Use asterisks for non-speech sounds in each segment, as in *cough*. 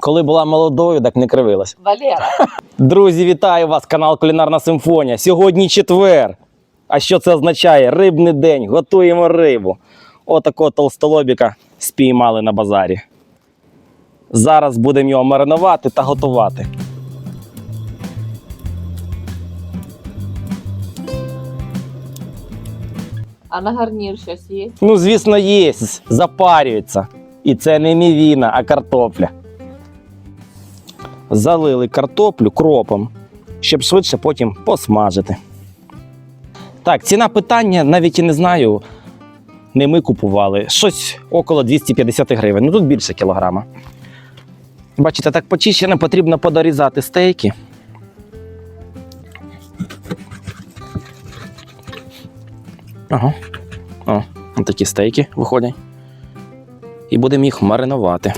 Коли була молодою, так не кривилась. Валера, Друзі, вітаю вас! Канал Кулінарна Симфонія. Сьогодні четвер. А що це означає? Рибний день. Готуємо рибу. Отакого толстолобіка спіймали на базарі. Зараз будемо його маринувати та готувати. а на гарнір щось є? Ну, звісно, є. Запарюється. І це не мівіна, а картопля. Залили картоплю кропом, щоб швидше потім посмажити. Так, ціна питання навіть і не знаю. Не ми купували. Щось около 250 гривень. Ну тут більше кілограма. Бачите, так почищено потрібно подорізати стейки. Ага. О, такі стейки виходять. І будемо їх маринувати.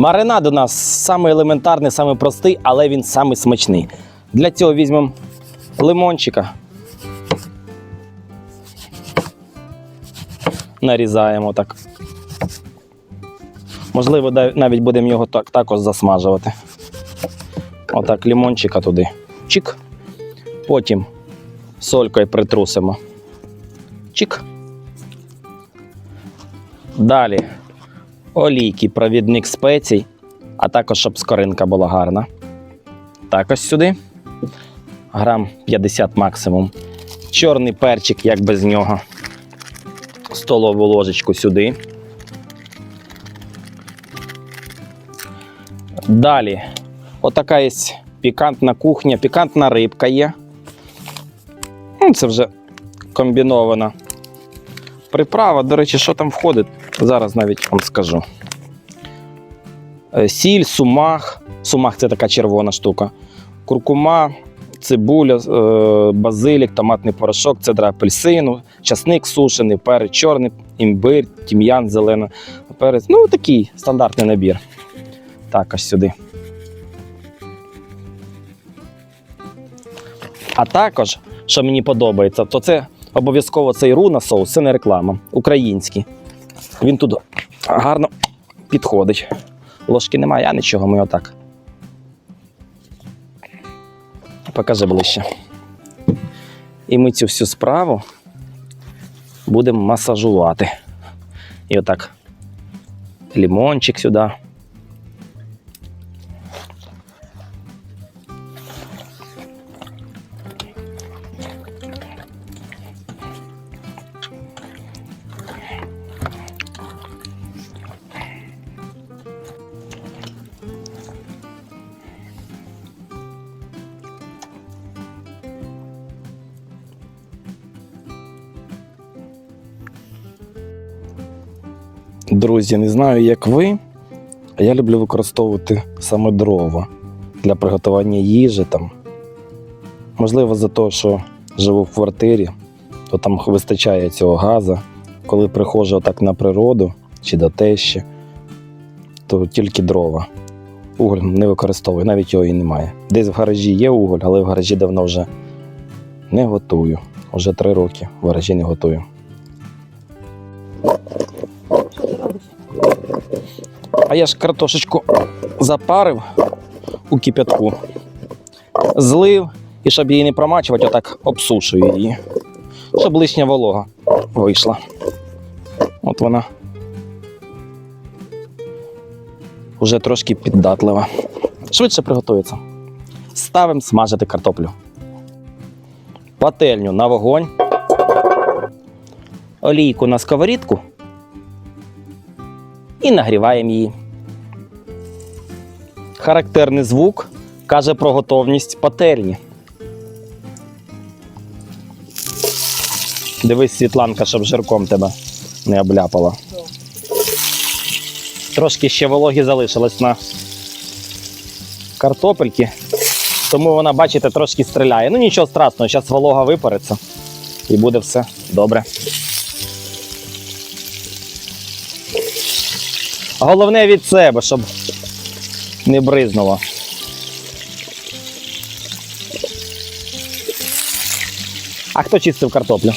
Маринад у нас самий елементарний, самий простий, але він самий смачний. Для цього візьмемо лимончика. нарізаємо так. Можливо, навіть будемо його так, також засмажувати. Отак, лімончика туди. Чик. Потім солькою притрусимо. Чик. Далі олійки, провідник спецій, а також щоб скоринка була гарна. Також сюди. Грам 50 максимум. Чорний перчик, як без нього столову ложечку сюди. Далі, отака є пікантна кухня, пікантна рибка є. Ну, Це вже комбінована приправа. До речі, що там входить? Зараз навіть вам скажу. Е, Сіль, сумах. Сумах це така червона штука. Куркума, цибуля, е, базилік, томатний порошок, цедра апельсину, часник сушений, перець чорний, імбир, тім'ян, зелений перець. Ну, такий стандартний набір. Так, ось сюди. А також, що мені подобається, то це обов'язково цей руна соус, це не реклама, український. Він тут гарно підходить. Ложки немає, а нічого, ми отак. Покажи ближче. І ми цю всю справу будемо масажувати. І отак. Лімончик сюди. Друзі, не знаю, як ви, а я люблю використовувати саме дрова для приготування їжі. Там. Можливо, за те, що живу в квартирі, то там вистачає цього газу. Коли приходжу отак на природу чи до тещі, то тільки дрова. Уголь не використовую, навіть його і немає. Десь в гаражі є уголь, але в гаражі давно вже не готую. Уже три роки в гаражі не готую. А я ж картошечку запарив у кип'ятку, злив і щоб її не промачувати, отак обсушую її, щоб лишня волога вийшла. От вона вже трошки піддатлива. Швидше приготується. Ставимо смажити картоплю. Пательню на вогонь. Олійку на сковорідку і нагріваємо її. Характерний звук каже про готовність пательні. Дивись, Світланка, щоб жирком тебе не обляпала. Трошки ще вологі залишилось на картопельки, тому вона, бачите, трошки стріляє. Ну нічого страшного, зараз волога випариться і буде все добре. Головне від себе, щоб не бризнуло. А хто чистив картоплю?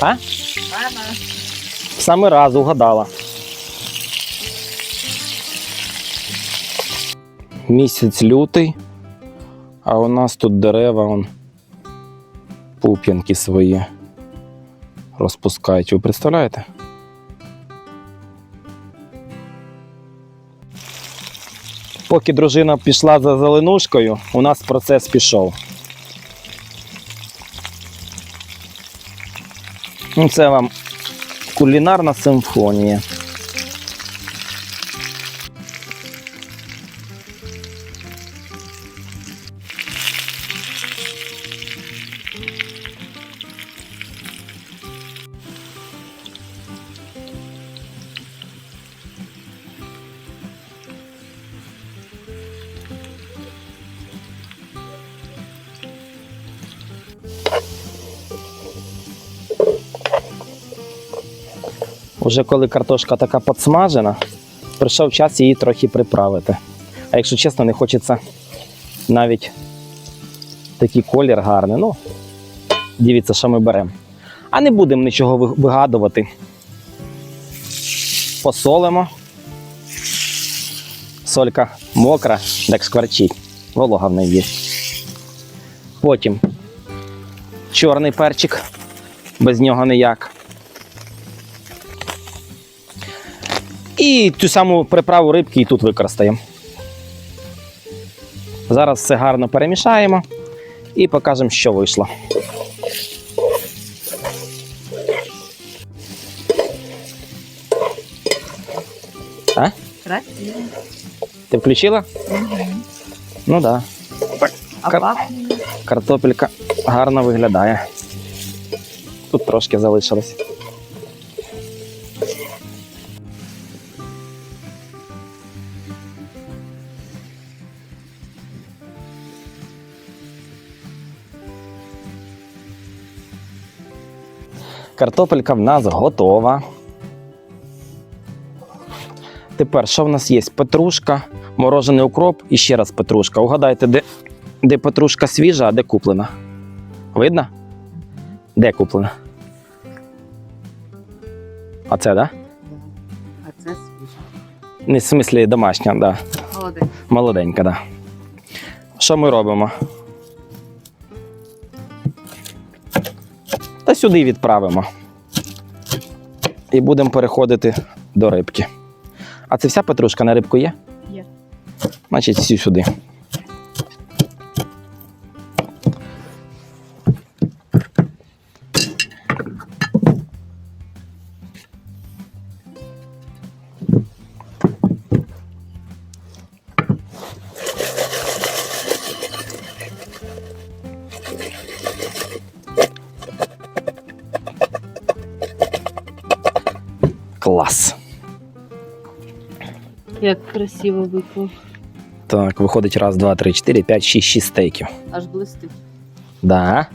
А? Мама. В самий раз угадала. Місяць лютий, а у нас тут дерева он, пуп'янки свої розпускають. Ви представляєте? Поки дружина пішла за зеленушкою, у нас процес пішов. Ну, Це вам кулінарна симфонія. Уже коли картошка така підсмажена, прийшов час її трохи приправити. А якщо чесно, не хочеться навіть такий колір гарний. Ну, дивіться, що ми беремо. А не будемо нічого вигадувати. Посолимо. Солька мокра, так шкварчить. Волога в неї. Потім чорний перчик, без нього ніяк. І ту саму приправу рибки і тут використаємо. Зараз все гарно перемішаємо і покажемо, що вийшло. А? Красиво. Ти включила? Мгм. Ну так. Да. А Кар- пахне? Картопелька гарно виглядає. Тут трошки залишилось. Картопелька в нас готова. Тепер що в нас є? Петрушка, морожений укроп і ще раз петрушка. Угадайте, де, де петрушка свіжа, а де куплена? Видно? Де куплена? Оце, так? Да? А це свіже. Не в смислі домашня, да. Молодець. Молоденька, да. Що ми робимо? Сюди відправимо. І будемо переходити до рибки. А це вся петрушка на рибку є? Є. Значить, всю сюди. Клас. Як красиво виклав. Так, виходить раз, два, три, чотири, п'ять, шість, шість стейків. Аж блистить. Да.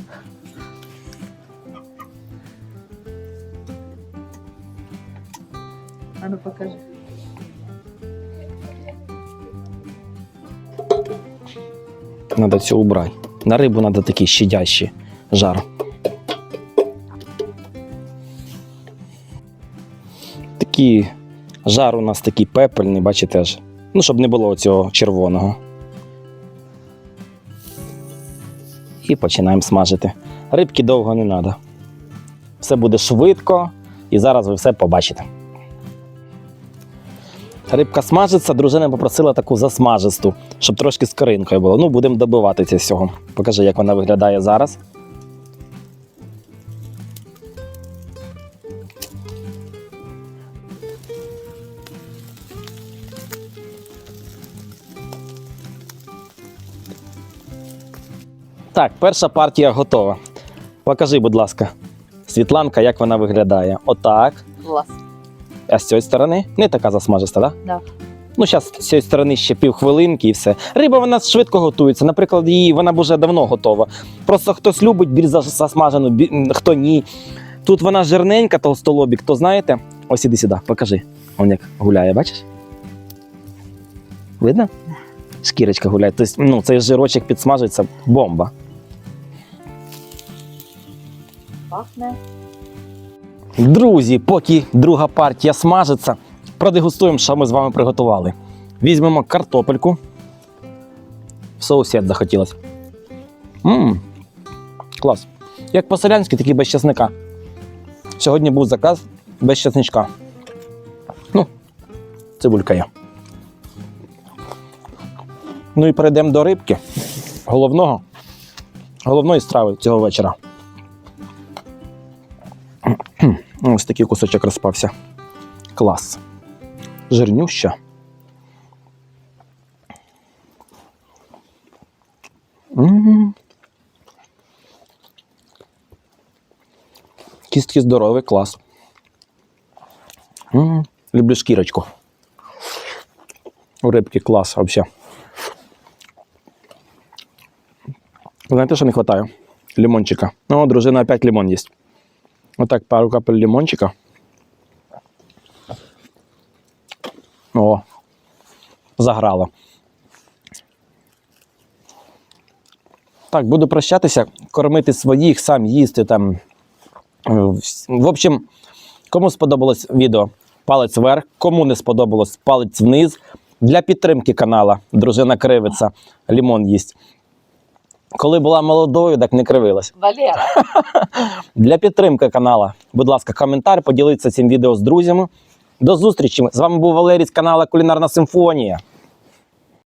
А ну покажи. Надо все убрать. На рибу надо такий щадящий жар. Такий жар у нас такий пепельний, бачите ж. Ну, щоб не було цього червоного. І починаємо смажити. Рибки довго не треба. Все буде швидко, і зараз ви все побачите. Рибка смажиться, дружина попросила таку засмажисту, щоб трошки з коринкою було. Ну, будемо добиватися цього. Покажи, як вона виглядає зараз. Так, перша партія готова. Покажи, будь ласка, Світланка, як вона виглядає. Отак. Клас. А з цієї сторони не така засмажиста, так? Да. Ну, зараз з цієї сторони ще півхвилинки і все. Риба вона швидко готується. Наприклад, її вона б вже давно готова. Просто хтось любить більш засмажену, хто ні. Тут вона жирненька, толстолобік, то знаєте, Ось іди сюди, покажи. Он як гуляє, бачиш? Видно? Шкірочка гуляє. Тобто, ну, цей жирочок підсмажується бомба. Пахне. Друзі, поки друга партія смажиться, продегустуємо, що ми з вами приготували. Візьмемо картопельку. В соусі захотілося. Мм, клас. Як по-селянськи, так і без чесника. Сьогодні був заказ без чесничка. Ну, цибулька є. Ну і перейдемо до рибки. Головного. Головної страви цього вечора. Ось такий кусочок розпався. Клас. Жирнюща. М. Кістки здорові, клас. М. Люблю шкірочку. У рибки клас взагалі. Знаєте, що не вистачає? Лимончика. Ну, дружина опять лимон їсть. Отак пару капель лимончика. О, заграла. Так, буду прощатися, кормити своїх, сам їсти там. Е, В общем, кому сподобалось відео, палець вверх, кому не сподобалось, палець вниз. Для підтримки канала дружина кривиця, лімон їсть. Коли була молодою, так не кривилась. Валера. *laughs* Для підтримки канала, будь ласка, коментар, поділіться цим відео з друзями. До зустрічі! З вами був Валерій з каналу Кулінарна Симфонія.